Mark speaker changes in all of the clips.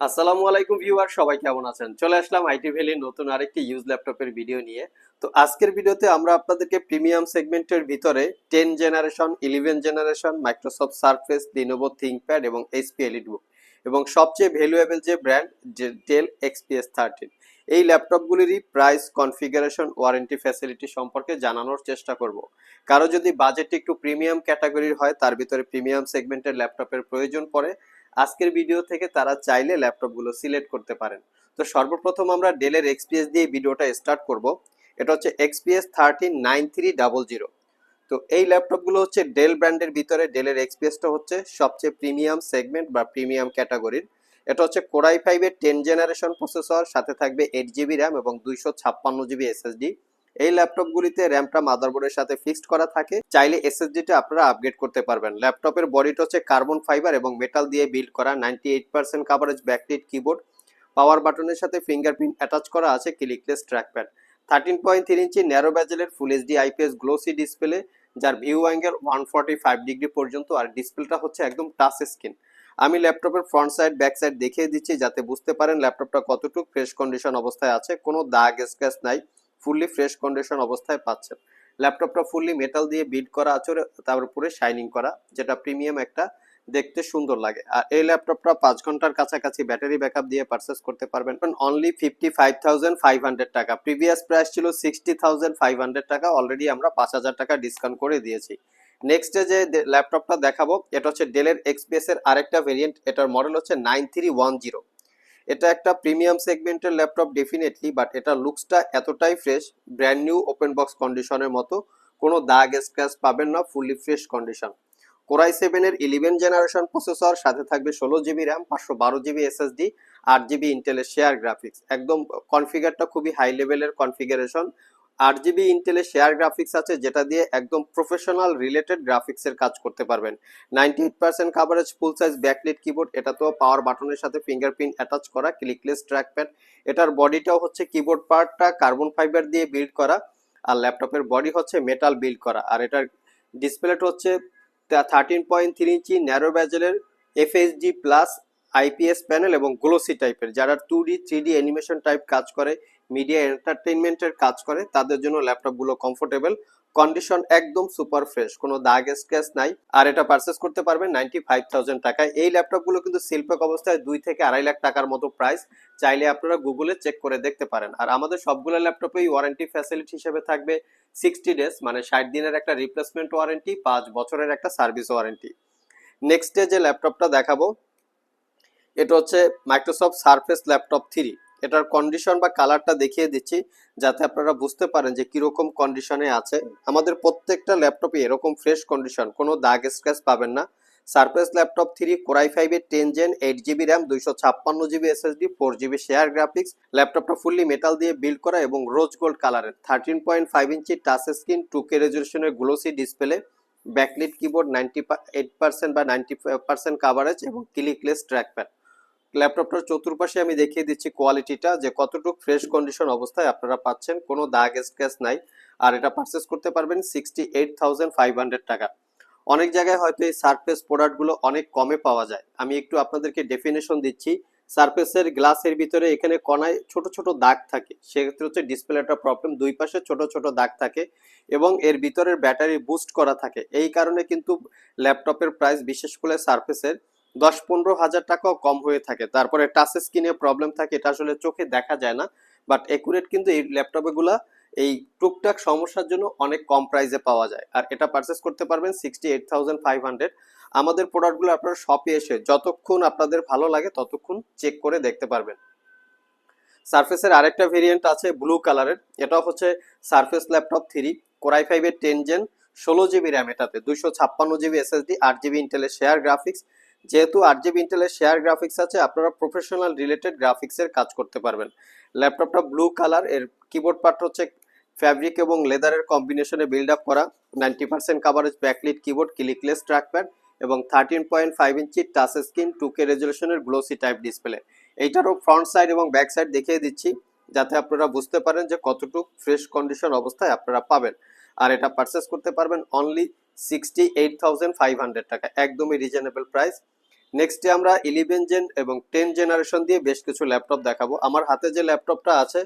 Speaker 1: আসসালামু আলাইকুম ভিউয়ার, সবাই কেমন আছেন? চলে আসলাম আইটি ভ্যালির নতুন আরেকটি ইউজ ল্যাপটপের ভিডিও নিয়ে। তো আজকের ভিডিওতে আমরা আপনাদেরকে প্রিমিয়াম সেগমেন্টের ভিতরে ten generation, eleven generation, Microsoft Surface Lenovo ThinkPad এবং এইচপি এলিটবুক এবং সবচেয়ে ভ্যালুয়েবল যে ব্র্যান্ড ডেল এক্সপিএস থার্টিন এই ল্যাপটপগুলিরই প্রাইস কনফিগারেশন ওয়ারেন্টি ফ্যাসিলিটি সম্পর্কে জানানোর চেষ্টা করব। কারও যদি বাজেট একটু প্রিমিয়াম ক্যাটাগরির হয়, তার ভিতরে প্রিমিয়াম সেগমেন্টের ল্যাপটপের প্রয়োজন পড়ে আজকের ভিডিও থেকে তারা চাইলে ল্যাপটপগুলো সিলেক্ট করতে পারেন। তো সর্বপ্রথম আমরা ডেলের এক্সপিএস দিয়ে ভিডিওটা স্টার্ট করব। এটা হচ্ছে XPS thirteen nine three double zero তো এই ল্যাপটপগুলো হচ্ছে ডেল ব্র্যান্ডের ভিতরে ডেলের এক্সপিএসটা হচ্ছে সবচেয়ে প্রিমিয়াম সেগমেন্ট বা প্রিমিয়াম ক্যাটাগরির এটা হচ্ছে কোরাই ফাইভের টেন জেনারেশন প্রসেসর সাথে থাকবে এইট জিবি র্যাম এবং দুইশো ছাপ্পান্ন জিবি এসএসডি এই ল্যাপটপগুলিতে র্যামটা মাদারবোর্ডের সাথে ফিক্সড করা থাকে। চাইলে এসএসডিটা আপনারা আপগ্রেড করতে পারবেন। ল্যাপটপের বডিটা হচ্ছে কার্বন ফাইবার এবং মেটাল দিয়ে বিল্ড করা ninety eight percent coverage backlit keyboard power বাটনের সাথে ফিঙ্গারপ্রিন্ট অ্যাটাচ করা আছে clickless trackpad thirteen point three inch narrow ব্যাজেলের full HD IPS glossy display যার view angle one forty five degree পর্যন্ত, আর ডিসপ্লেটা হচ্ছে একদম টাচ স্ক্রিন আমি ল্যাপটপের ফ্রন্ট সাইড ব্যাক সাইড দেখিয়ে দিচ্ছি, যাতে বুঝতে পারেন ল্যাপটপটা কতটুকু ফ্রেশ কন্ডিশন অবস্থায় আছে। কোনো দাগ স্ক্র্যাচ নাই। ফুললি ফ্রেশ কন্ডিশন অবস্থায় পাচ্ছেন। ল্যাপটপটা ফুললি মেটাল দিয়ে বিল্ড করা আছে তার উপরে শাইনিং করা, যেটা প্রিমিয়াম একটা দেখতে সুন্দর লাগে। আর এই ল্যাপটপটা পাঁচ ঘণ্টার কাছাকাছি ব্যাটারি ব্যাকআপ দিয়ে পারচেস করতে পারবেন। Only fifty five thousand five hundred টাকা। প্রিভিয়াস প্রাইস ছিল সিক্সটি থাউজেন্ড ফাইভ হান্ড্রেড টাকা। অলরেডি আমরা পাঁচ হাজার টাকা ডিসকাউন্ট করে দিয়েছি। নেক্সট যে ল্যাপটপটা দেখাবো, এটা হচ্ছে ডেলের এক্সপিএস এর আরেকটা ভেরিয়েন্ট এটার মডেল হচ্ছে নাইন থ্রি ওয়ান জিরো। এটা একটা প্রিমিয়াম সেগমেন্টের ল্যাপটপ ডেফিনেটলি বাট এটা লুকসটা এতটাই fresh brand new open box কন্ডিশনের মতো। কোনো দাগ স্ক্র্যাচ পাবেন না fully fresh condition core i সেভেনের ইলেভেন জেনারেশন প্রসেসর সাথে থাকবে ষোলো জিবি র্যাম পাঁচশো বারো জিবি এসএসডি আট জিবি ইন্টেলের শেয়ার গ্রাফিক্স একদম কনফিগারটা খুবই হাই লেভেলের কনফিগারেশন আট জিবি ইন্টেলের শেয়ার গ্রাফিক্স আছে, যেটা দিয়ে একদম প্রফেশনাল রিলেটেড গ্রাফিক্সের কাজ করতে পারবেন। Ninety eight percent coverage full size backlit keyboard এটা তো পাওয়ার বাটনের সাথে ফিঙ্গারপ্রিন্ট অ্যাটাচ করা ক্লিকলেস ট্র্যাকপ্যাড এটার বডিটাও হচ্ছে কিবোর্ড পার্টটা কার্বন ফাইবার দিয়ে বিল্ড করা, আর ল্যাপটপের বডি হচ্ছে মেটাল বিল্ড করা। আর এটার ডিসপ্লেটা হচ্ছে thirteen point three inch narrow ব্যাজেলের FSD plus IPS panel এবং গ্লোসি টাইপের যারা two D three D animation type কাজ করে মিডিয়া এন্টারটেইনমেন্টের কাজ করে, তাদের জন্য ল্যাপটপগুলো কমফোর্টেবল কন্ডিশন একদম সুপার ফ্রেশ কোনো দাগ স্ক্র্যাচ নাই। আর এটা পারচেস করতে পারবেন নাইনটি ফাইভ থাউজেন্ড টাকায়। এই ল্যাপটপগুলো কিন্তু শিল্পক অবস্থায় দুই থেকে আড়াই লাখ টাকার মতো প্রাইস চাইলে আপনারা গুগলে চেক করে দেখতে পারেন। আর আমাদের সবগুলো ল্যাপটপেই ওয়ারেন্টি ফ্যাসিলিটি হিসেবে থাকবে সিক্সটি ডেজ মানে ষাট দিনের একটা রিপ্লেসমেন্ট ওয়ারেন্টি পাঁচ বছরের একটা সার্ভিস ওয়ারেন্টি নেক্সট ডে যে ল্যাপটপটা দেখাবো, এটা হচ্ছে মাইক্রোসফট সারফেস ল্যাপটপ থ্রি এটার কন্ডিশন বা কালারটা দেখিয়ে দিচ্ছি, যাতে আপনারা বুঝতে পারেন যে কীরকম কন্ডিশনে আছে। আমাদের প্রত্যেকটা ল্যাপটপে এরকম ফ্রেশ কন্ডিশন কোনো দাগ স্ক্র্যাচ পাবেন না। Surface laptop three core i ফাইভের ten gen eight GB RAM দুইশো ছাপ্পান্ন GB SSD four GB share graphics ল্যাপটপটা ফুললি মেটাল দিয়ে বিল্ড করা এবং রোজ গোল্ড কালারের thirteen point five inch touch screen two K রেজলিউশনের glossy display backlit keyboard ninety eight percent বা ninety percent coverage এবং clickless trackpad ল্যাপটপটার চতুর্পাশে আমি দেখিয়ে দিচ্ছি কোয়ালিটিটা, যে কতটুকু ফ্রেশ কন্ডিশন অবস্থায় আপনারা পাচ্ছেন। কোনো দাগ স্ক্র্যাচ নাই। আর এটা পারচেস করতে পারবেন sixty eight thousand five hundred টাকা। অনেক জায়গায় হয়তো এই সারফেস প্রোডাক্টগুলো অনেক কমে পাওয়া যায়। আমি একটু আপনাদেরকে ডেফিনেশন দিচ্ছি। সারফেসের গ্লাসের ভিতরে এখানে কণায় ছোট ছোট দাগ থাকে। সেক্ষেত্রে হচ্ছে ডিসপ্লেটা প্রবলেম দুই পাশে ছোট ছোট দাগ থাকে এবং এর ভিতরের ব্যাটারি বুস্ট করা থাকে। এই কারণে কিন্তু ল্যাপটপের প্রাইস বিশেষ করে সারফেসের দশ পনেরো হাজার টাকাও কম হয়ে থাকে। তারপরে টাচ স্ক্রিনে প্রবলেম থাকে, এটা আসলে চোখে দেখা যায় না। বাট একুরেট কিন্তু এই ল্যাপটপে গুলা এই টুকটাক সমস্যার জন্য অনেক কম প্রাইসে পাওয়া যায়। আর এটা পারচেস করতে পারবেন sixty eight thousand five hundred আমাদের প্রোডাক্টগুলো আপনারা শপে এসে যতক্ষণ আপনাদের ভালো লাগে, ততক্ষণ চেক করে দেখতে পারবেন। সারফেসের আরেকটা ভেরিয়েন্ট আছে ব্লু কালারের এটা হচ্ছে Surface laptop three core i ফাইভের টেন জেন ষোলো জিবি র্যাম এটাতে, দুইশো ছাপ্পান্ন জিবি এসএসডি আট জিবি ইন্টেলের শেয়ার গ্রাফিক্স যেহেতু আট জিবি ইন্টেলের শেয়ার গ্রাফিক্স আছে, আপনারা প্রফেশনাল রিলেটেড গ্রাফিক্সের কাজ করতে পারবেন। ল্যাপটপটা ব্লু কালারের কিবোর্ড পার্ট হচ্ছে ফ্যাব্রিক এবং লেদারের কম্বিনেশনে বিল্ড আপ করা। Ninety percent coverage backlit keyboard clickless trackpad এবং thirteen point five inch touch screen two K রেজলিউশনের glossy type display এইটারও ফ্রন্ট সাইড এবং ব্যাক সাইড দেখিয়ে দিচ্ছি, যাতে আপনারা বুঝতে পারেন যে কতটুকু ফ্রেশ কন্ডিশন অবস্থায় আপনারা পাবেন। আর এটা পারচেস করতে পারবেন only sixty eight thousand five hundred টাকা, একদমই রিজনেবল প্রাইস নেক্সটে আমরা ইলেভেন জেন এবং টেন জেনারেশন দিয়ে বেশ কিছু ল্যাপটপ দেখাবো। আমার হাতে যে ল্যাপটপটা আছে,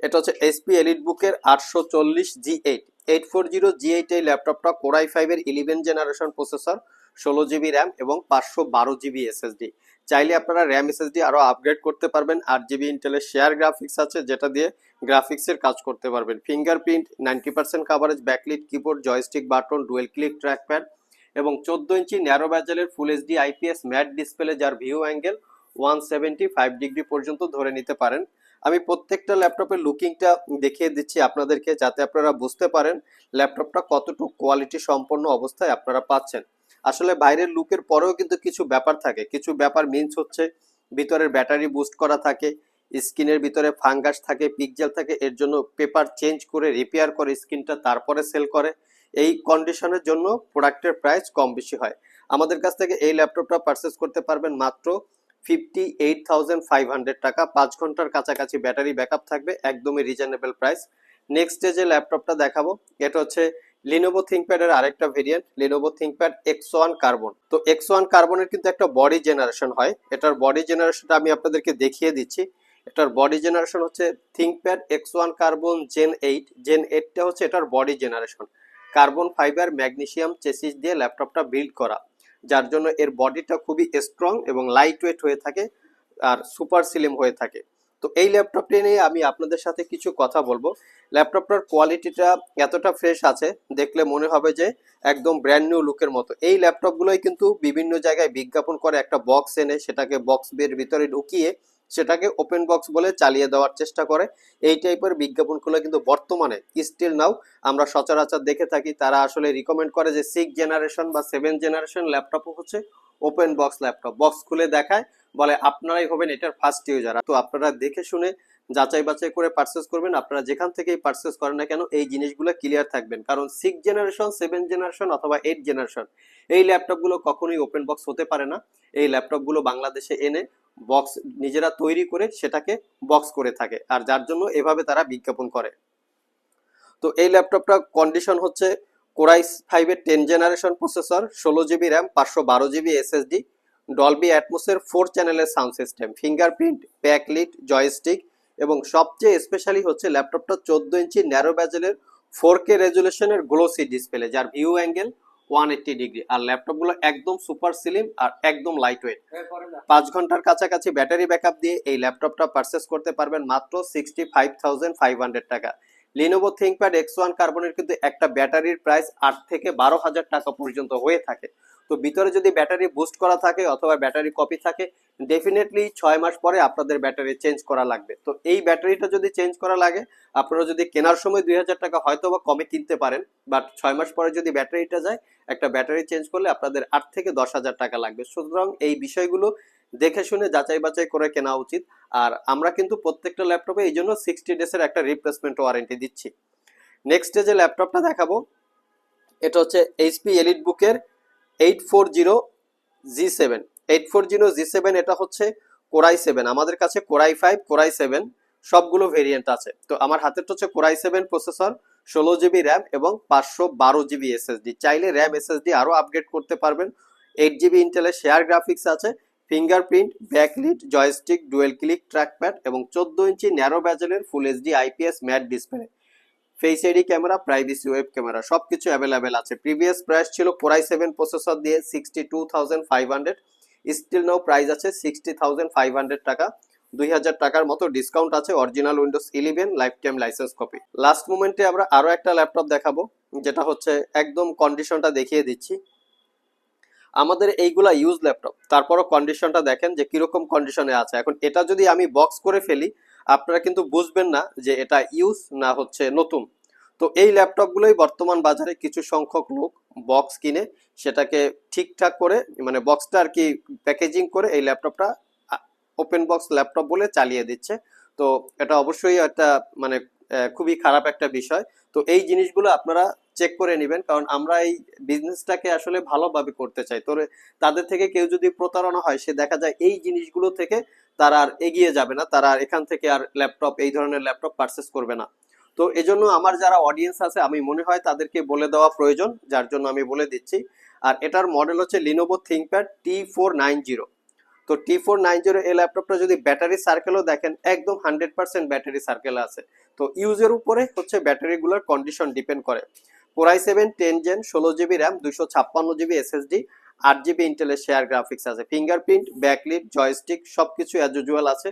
Speaker 1: এটা হচ্ছে এসপি এলিট বুকের আটশো চল্লিশ G eight eight four zero G eight এই ল্যাপটপটা কোরাই ফাইভের ইলেভেন জেনারেশন প্রসেসর ষোলো জিবি র্যাম এবং পাঁচশো বারো জিবি এসএসডি চাইলে আপনারা র্যাম এসএসডি আরও আপগ্রেড করতে পারবেন। আট জিবি ইন্টেলের শেয়ার গ্রাফিক্স আছে, যেটা দিয়ে গ্রাফিক্সের কাজ করতে পারবেন। Fingerprint ninety percent coverage backlit keyboard joystick button dual click trackpad এবং চোদ্দ inch narrow ব্যাজেলের full HD IPS matte display যার view angle one seventy five degree পর্যন্ত ধরে নিতে পারেন। আমি প্রত্যেকটা ল্যাপটপের লুকিংটা দেখিয়ে দিচ্ছি আপনাদেরকে, যাতে আপনারা বুঝতে পারেন ল্যাপটপটা কতটুকু কোয়ালিটি সম্পন্ন অবস্থায় আপনারা পাচ্ছেন। আসলে বাইরের লুকের পরেও কিন্তু কিছু ব্যাপার থাকে। কিছু ব্যাপার মিনস হচ্ছে ভিতরের ব্যাটারি বুস্ট করা থাকে, স্কিনের ভিতরে ফাঙ্গাস থাকে পিকজেল থাকে, এর জন্য পেপার চেঞ্জ করে রিপেয়ার করে স্ক্রিনটা তারপরে সেল করে। এই কন্ডিশনের জন্য প্রোডাক্টের প্রাইস কম বেশি হয়। আমাদের কাছ থেকে এই ল্যাপটপটা পারচেস করতে পারবেন মাত্র fifty eight thousand five hundred টাকা। পাঁচ ঘণ্টার কাছাকাছি ব্যাটারি ব্যাকআপ থাকবে, একদমই রিজনেবল প্রাইস নেক্সট যে ল্যাপটপটা দেখাবো। এটা হচ্ছে লিনোভো থিঙ্কপ্যাডের আরেকটা variant Lenovo ThinkPad X one carbon তো এক্স ওয়ান কার্বনের কিন্তু একটা বডি জেনারেশন হয়। এটার বডি জেনারেশনটা আমি আপনাদেরকে দেখিয়ে দিচ্ছি। এটার বডি জেনারেশন হচ্ছে ThinkPad X one carbon gen eight gen এইটটা হচ্ছে এটার body generation carbon fibre magnesium chassis দিয়ে ল্যাপটপটা বিল্ড করা। যার জন্য এর বডিটা খুবই স্ট্রং এবং লাইট ওয়েট হয়ে থাকে আর সুপার সিলিম হয়ে থাকে। তো এই ল্যাপটপটি নিয়ে আমি আপনাদের সাথে কিছু কথা বলব। ল্যাপটপটার কোয়ালিটিটা এতটা ফ্রেশ আছে, দেখলে মনে হবে যে একদম ব্র্যান্ড নিউ লুকের মতো। এই ল্যাপটপগুলোই কিন্তু বিভিন্ন জায়গায় বিজ্ঞাপন করে একটা বক্স এনে সেটাকে বক্স বের ভিতরে ঢুকিয়ে সেটাকে ওপেন বক্স বলে চালিয়ে দেওয়ার চেষ্টা করে। এই টাইপের বিজ্ঞাপনগুলো কিন্তু বর্তমানে স্টিল নাও আমরা সচরাচর দেখে থাকি। তারা আসলে রিকমেন্ড করে যে সিক্স জেনারেশন বা সেভেন জেনারেশন ল্যাপটপ হচ্ছে ওপেন বক্স ল্যাপটপ বক্স খুলে দেখায়, বলে আপনারাই হবেন এটার ফার্স্ট ইউজার তো আপনারা দেখে শুনে যাচাই বাছাই করে পারচেস করবেন। আপনারা যেখান থেকেই পারচেস করেন না কেন, এই জিনিসগুলো ক্লিয়ার থাকবেন। কারণ সিক্স জেনারেশন সেভেন জেনারেশন অথবা এইট জেনারেশন এই ল্যাপটপগুলো কখনোই ওপেন বক্স হতে পারে না। এই ল্যাপটপগুলো বাংলাদেশে এনে বক্স নিজেরা তৈরি করে সেটাকে বক্স করে থাকে, আর যার জন্য এভাবে তারা বিজ্ঞাপন করে। তো এই ল্যাপটপটা কন্ডিশন হচ্ছে কোরাই ফাইভের টেন জেনারেশন প্রসেসর, ষোলো জিবি র্যাম, পাঁচশো বারো জিবি এসএসডি, ডলবি অ্যাটমোসের ফোর চ্যানেলের sound system, fingerprint, backlit, joystick এবং সবচেয়ে স্পেশালি হচ্ছে ল্যাপটপটা চোদ্দ ইঞ্চি ন্যারো ব্যাজেলের ফোর কে রেজুলেশনের গ্লোসি ডিসপ্লে, যার view angle one eighty degree. আর ল্যাপটপগুলো একদম সুপার সিলিম আর একদম লাইট ওয়েট পাঁচ ঘণ্টার কাছাকাছি ব্যাটারি ব্যাকআপ দিয়ে এই ল্যাপটপটা পারচেস করতে পারবেন মাত্র sixty five thousand five hundred টাকা। লিনোভো থিঙ্কপ্যাড এক্স ওয়ান কার্বনের কিন্তু একটা ব্যাটারির প্রাইস আট থেকে বারো হাজার টাকা পর্যন্ত হয়ে থাকে। তো ভিতরে যদি ব্যাটারি বুস্ট করা থাকে অথবা ব্যাটারি কপি থাকে ডেফিনেটলি ছয় মাস পরে আপনাদের ব্যাটারি চেঞ্জ করা লাগবে। তো এই ব্যাটারিটা যদি চেঞ্জ করা লাগে, আপনারা যদি কেনার সময় দুই হাজার টাকা হয়তো বা কমে কিনতে পারেন বাট ছয় মাস পরে যদি ব্যাটারিটা যায় একটা ব্যাটারি চেঞ্জ করলে আপনাদের আট থেকে দশ হাজার টাকা লাগবে। সুতরাং এই বিষয়গুলো দেখে শুনে যাচাই বাছাই করে কেনা উচিত। আর আমরা কিন্তু প্রত্যেকটা ল্যাপটপে এই জন্য সিক্সটি ডেসের একটা রিপ্লেসমেন্ট ওয়ারেন্টি দিচ্ছি। নেক্সট ডে যে ল্যাপটপটা দেখাবো, এটা হচ্ছে এইচপি এলিট বুকের eight four zero G seven eight four zero G seven এটা হচ্ছে কোরাই সেভেন আমাদের কাছে core i five core i seven সবগুলো ভেরিয়েন্ট আছে। তো আমার হাতেরটা হচ্ছে কোরাই সেভেন প্রসেসর ষোলো জিবি র্যাম এবং পাঁচশো বারো জিবি এসএসডি। চাইলে র্যাম এসএসডি আরও আপগ্রেড করতে পারবেন। এইট জিবি ইন্টেলের শেয়ার গ্রাফিক্স আছে fingerprint backlit joystick dual click trackpad এবং চোদ্দ inch narrow ব্যাজেলের full HD IPS matte display face ID camera privacy web camera সব কিছু অ্যাভেলেবেল আছে। প্রিভিয়াস প্রাইস ছিল কোরাই সেভেন প্রসেসর দিয়ে sixty two thousand five hundred still now price আছে sixty thousand five hundred টাকা। দুই হাজার টাকার মতো ডিসকাউন্ট আছে original Windows eleven lifetime licence copy last মোমেন্টে আমরা আরও একটা ল্যাপটপ দেখাবো, যেটা হচ্ছে একদম কন্ডিশনটা দেখিয়ে দিচ্ছি। আমাদের এইগুলা ইউজ ল্যাপটপ তারপরও কন্ডিশনটা দেখেন যে কীরকম কন্ডিশনে আছে। এখন এটা যদি আমি বক্স করে ফেলি, আপনারা কিন্তু বুঝবেন না যে এটা ইউজ না হচ্ছে নতুন। তো এই ল্যাপটপগুলোই বর্তমান বাজারে কিছু সংখ্যক লোক বক্স কিনে, সেটাকে ঠিকঠাক করে মানে বক্সটা আর কি প্যাকেজিং করে এই ল্যাপটপটা ওপেন বক্স ল্যাপটপ বলে চালিয়ে দিচ্ছে। তো এটা অবশ্যই একটা মানে খুবই খারাপ একটা বিষয়। তো এই জিনিসগুলো আপনারা চেক করে নেবেন, কারণ আমরা এই বিজনেসটাকে আসলে ভালোভাবে করতে চাই। তো তাদের থেকে কেউ যদি প্রতারণা হয়, সে দেখা যায় এই জিনিসগুলো থেকে তারা আর এগিয়ে যাবে না। তারা আর এখান থেকে আর ল্যাপটপ এই ধরনের ল্যাপটপ পারচেস করবে না। তো এজন্য আমার যারা অডিয়েন্স আছে, আমি মনে হয় তাদেরকে বলে দেওয়া প্রয়োজন, যার জন্য আমি বলে দিচ্ছি। আর এটার মডেল হচ্ছে Lenovo ThinkPad T four nine zero তো টি ফোর নাইন জিরো এই ল্যাপটপটা যদি ব্যাটারি সার্কেলও দেখেন, একদম হান্ড্রেড পার্সেন্ট ব্যাটারি সার্কেল আছে। তো ইউজের উপরে হচ্ছে ব্যাটারিগুলোর কন্ডিশন ডিপেন্ড করে। Core i seven ten gen ষোলো জিবি র্যাম দুশো ছাপ্পান্ন জিবি এসএসডি আট জিবি ইন্টেলের শেয়ার গ্রাফিক্স আছে। ফিঙ্গারপ্রিন্ট ব্যাকলিট জয়স্টিক সবকিছু অ্যাজ ইউজুয়াল আছে।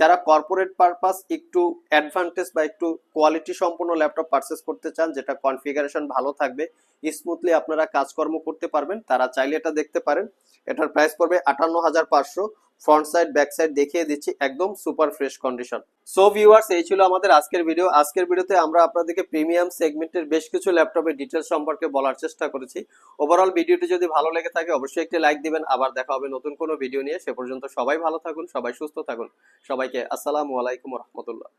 Speaker 1: যারা কর্পোরেট পারপাস একটু অ্যাডভান্টেজ বা একটু কোয়ালিটি সম্পন্ন ল্যাপটপ পারচেস করতে চান, যেটা কনফিগারেশন ভালো থাকবে স্মুথলি আপনারা কাজকর্ম করতে পারবেন। তারা চাইলে এটা দেখতে পারেন। এটার প্রাইস পড়বে আটান্ন হাজার পাঁচশো। ফ্রন্ট সাইড ব্যাক সাইড দেখিয়ে দিচ্ছি, একদম super fresh condition so viewers এই ছিল আমাদের আজকের ভিডিও আজকের ভিডিওতে আমরা আপনাদেরকে প্রিমিয়াম সেগমেন্টের বেশ কিছু ল্যাপটপের ডিটেলস সম্পর্কে বলার চেষ্টা করেছি। ওভারঅল ভিডিওটি যদি ভালো লেগে থাকে, অবশ্যই একটি লাইক দিবেন। আবার দেখা হবে নতুন কোনো ভিডিও নিয়ে। সে পর্যন্ত সবাই ভালো থাকুন, সবাই সুস্থ থাকুন। সবাইকে আসসালামু আলাইকুম রহমতুল্লাহ।